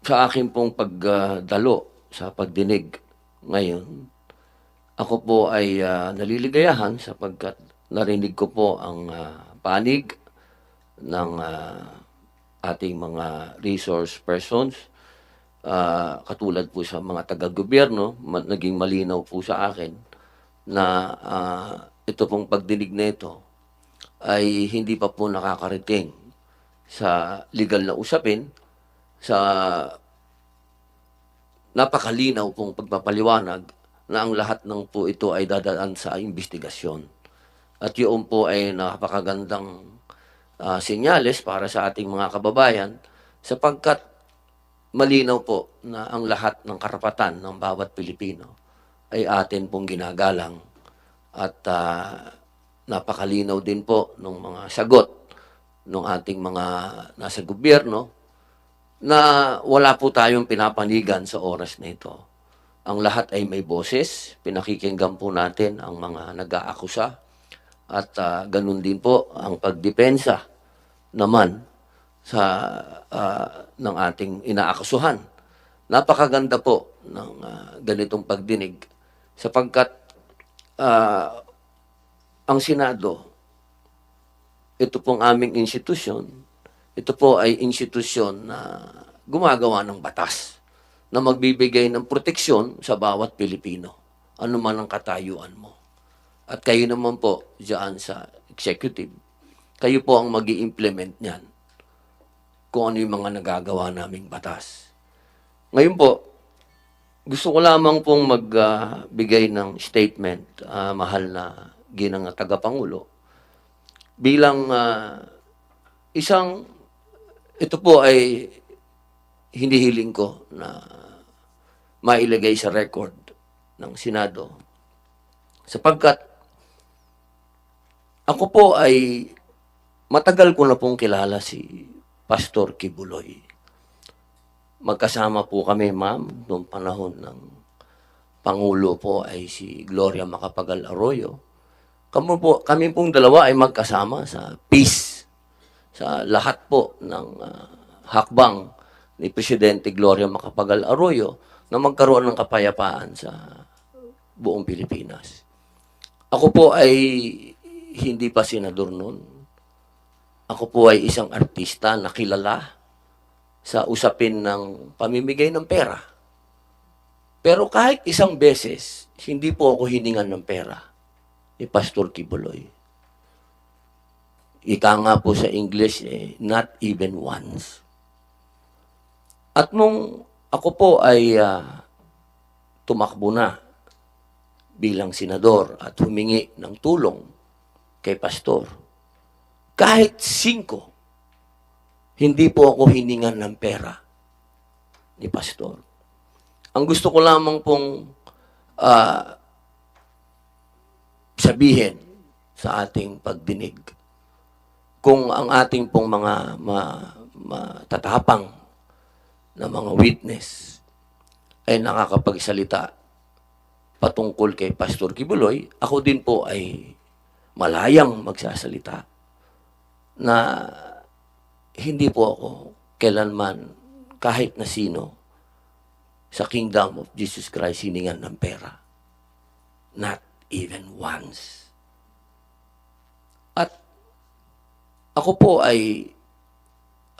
sa akin pong pagdalo sa pagdinig ngayon, ako po ay ah, naliligayahan sapagkat narinig ko po ang ah, panig ng ah, ating mga resource persons. Ah, katulad po sa mga taga-gobyerno, ma- naging malinaw po sa akin na ah, ito pong pagdinig na ito ay hindi pa po nakakarating sa legal na usapin sa napakalinaw pong pagpapaliwanag na ang lahat ng po ito ay dadaan sa investigasyon. At yun po ay napakagandang ah, senyales para sa ating mga kababayan sapagkat malinaw po na ang lahat ng karapatan ng bawat Pilipino ay atin pong ginagalang at ah, napakalinaw din po ng mga sagot ng ating mga nasa gobyerno na wala po tayong pinapanigan sa oras na ito. Ang lahat ay may boses, pinakikinggan po natin ang mga nag-aakusa at ah, ganun din po ang pagdepensa naman sa ah, ng ating inaakusuhan. Napakaganda po ng ah, ganitong pagdinig sapagkat ah, ang Senado, ito pong aming institusyon, ito po ay institusyon na gumagawa ng batas na magbibigay ng proteksyon sa bawat Pilipino, ano man ang katayuan mo. At kayo naman po diyan sa executive, kayo po ang mag implement niyan kung ano yung mga nagagawa naming batas. Ngayon po, gusto ko lamang pong magbigay ng statement, ah, mahal na ginang tagapangulo, bilang ah, isang, ito po ay hindi hiling ko na mailagay sa record ng Senado. Sapagkat ako po ay matagal ko na pong kilala si Pastor Kibuloy. Magkasama po kami, ma'am, noong panahon ng Pangulo po ay si Gloria Macapagal Arroyo. Kami, po, kami pong dalawa ay magkasama sa peace, sa lahat po ng ah, hakbang ni Presidente Gloria Macapagal Arroyo na magkaroon ng kapayapaan sa buong Pilipinas. Ako po ay hindi pa senador noon. Ako po ay isang artista na kilala sa usapin ng pamimigay ng pera. Pero kahit isang beses, hindi po ako hiningan ng pera ni Pastor Kibuloy. Ika nga po sa English, eh, not even once. At nung ako po ay ah, tumakbo na bilang senador at humingi ng tulong kay Pastor, kahit singko, hindi po ako hiningan ng pera ni Pastor. Ang gusto ko lamang pong ah, sabihin sa ating pagdinig, kung ang ating pong mga ma- matatapang na mga witness ay nakakapagsalita patungkol kay Pastor Kibuloy, ako din po ay malayang magsasalita na hindi po ako kailanman kahit na sino sa kingdom of Jesus Christ hiningan ng pera. Not even once. At ako po ay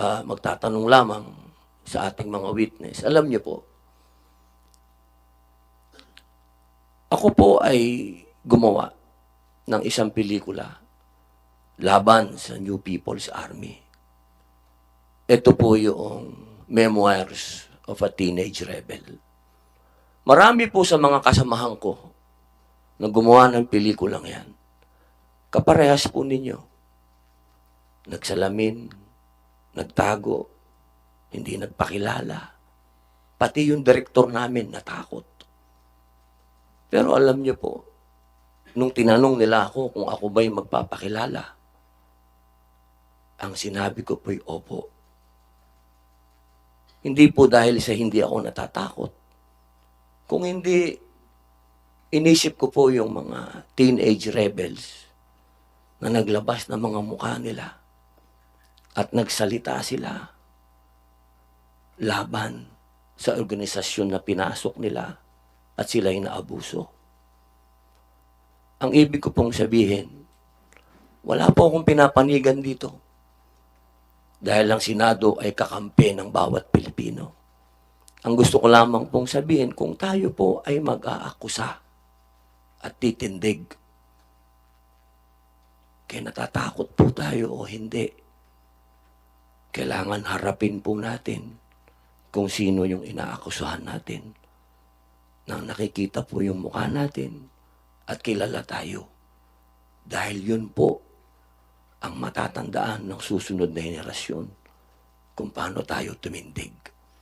ah, magtatanong lamang sa ating mga witness. Alam niyo po, ako po ay gumawa ng isang pelikula laban sa New People's Army. Ito po yung Memoirs of a Teenage Rebel. Marami po sa mga kasamahan ko na gumawa ng pelikulang yan. Kaparehas po ninyo. Nagsalamin, nagtago, hindi nagpakilala. Pati yung direktor namin natakot. Pero alam niyo po, nung tinanong nila ako kung ako ba'y magpapakilala, ang sinabi ko po'y opo. Hindi po dahil sa hindi ako natatakot. Kung hindi, inisip ko po yung mga teenage rebels na naglabas ng mga mukha nila at nagsalita sila. laban sa organisasyon na pinasok nila at sila'y naabuso. Ang ibig ko pong sabihin, wala po akong pinapanigan dito. Dahil ang Senado ay kakampi ng bawat Pilipino. Ang gusto ko lamang pong sabihin, kung tayo po ay mag-aakusa at titindig, kaya natatakot po tayo o hindi, kailangan harapin po natin kung sino yung inaakusahan natin. Nang nakikita po yung mukha natin at kilala tayo. Dahil yun po ang matatandaan ng susunod na henerasyon kung paano tayo tumindig.